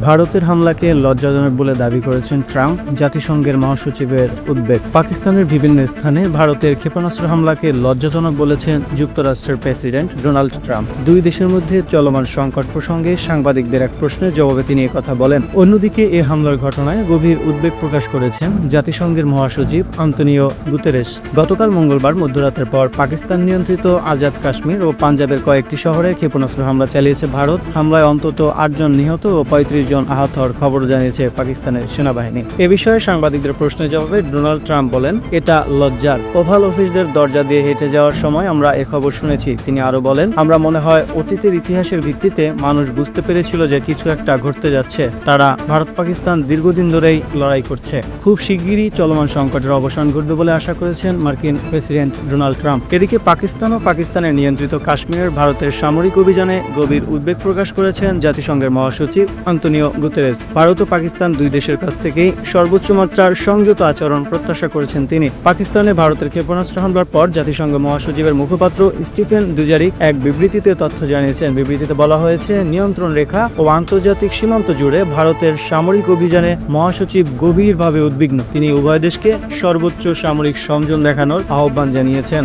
ভারতের হামলাকে লজ্জাজনক বলে দাবি করেছেন ট্রাম্প, জাতিসংঘের মহাসচিবের উদ্বেগ। পাকিস্তানের বিভিন্ন স্থানে ভারতের ক্ষেপণাস্ত্র হামলাকে লজ্জাজনক বলেছেন যুক্তরাষ্ট্রের প্রেসিডেন্ট ডোনাল্ড ট্রাম্প। দুই দেশের মধ্যে চলমান সংকট প্রসঙ্গে সাংবাদিকদের এক প্রশ্নের জবাবে তিনি কথা বলেন, অন্যদিকে এ হামলার ঘটনায় গভীর উদ্বেগ প্রকাশ করেছেন জাতিসংঘের মহাসচিব আন্তনিও গুতেরেস গতকাল মঙ্গলবার মধ্যরাতের পর পাকিস্তান নিয়ন্ত্রিত আজাদ কাশ্মীর ও পাঞ্জাবের কয়েকটি শহরে ক্ষেপণাস্ত্র হামলা চালিয়েছে ভারত। হামলায় অন্তত আটজন নিহত ও পঁয়ত্রিশ জন আহত হওয়ার খবর জানিয়েছে পাকিস্তানের সেনাবাহিনী। এ বিষয়ে সাংবাদিকদের প্রশ্নের জবাবে ডোনাল্ড ট্রাম্প বলেন, এটা লজ্জার। ওভাল অফিসদের দরজা দিয়ে হেঁটে যাওয়ার সময় আমরা এ খবর শুনেছি। তিনি আরও বলেন, আমরা মনে হয় অতীতের ইতিহাসের ভিত্তিতে মানুষ বুঝতে পেরেছিল যে কিছু একটা ঘটতে যাচ্ছে। তারা ভারত পাকিস্তান দীর্ঘদিন ধরেই লড়াই করছে। খুব শিগগিরই চলমান সংকটের অবসান ঘটবে বলে আশা করেছেন মার্কিন প্রেসিডেন্ট ডোনাল্ড ট্রাম্প। এদিকে পাকিস্তান ও পাকিস্তানের নিয়ন্ত্রিত কাশ্মীরের ভারতের সামরিক অভিযানে গভীর উদ্বেগ প্রকাশ করেছেন জাতিসংঘের মহাসচিব আন্তনিও গুতেরেস ভারত ও পাকিস্তান দুই দেশের কাছ থেকেই সর্বোচ্চ মাত্রার সংযত আচরণ প্রত্যাশা করেছেন তিনি। পাকিস্তানে ভারতের ক্ষেপণাস্ত্র হামলার পর জাতিসংঘ মহাসচিবের মুখপাত্র স্টিফেন দুজারিক এক বিবৃতিতে তথ্য জানিয়েছেন। বিবৃতিতে বলা হয়েছে, নিয়ন্ত্রণ রেখা ও আন্তর্জাতিক সীমান্ত জুড়ে ভারতের সামরিক অভিযানে মহাসচিব গভীরভাবে উদ্বিগ্ন। তিনি উভয় দেশকে সর্বোচ্চ সামরিক সংযম দেখানোর আহ্বান জানিয়েছেন।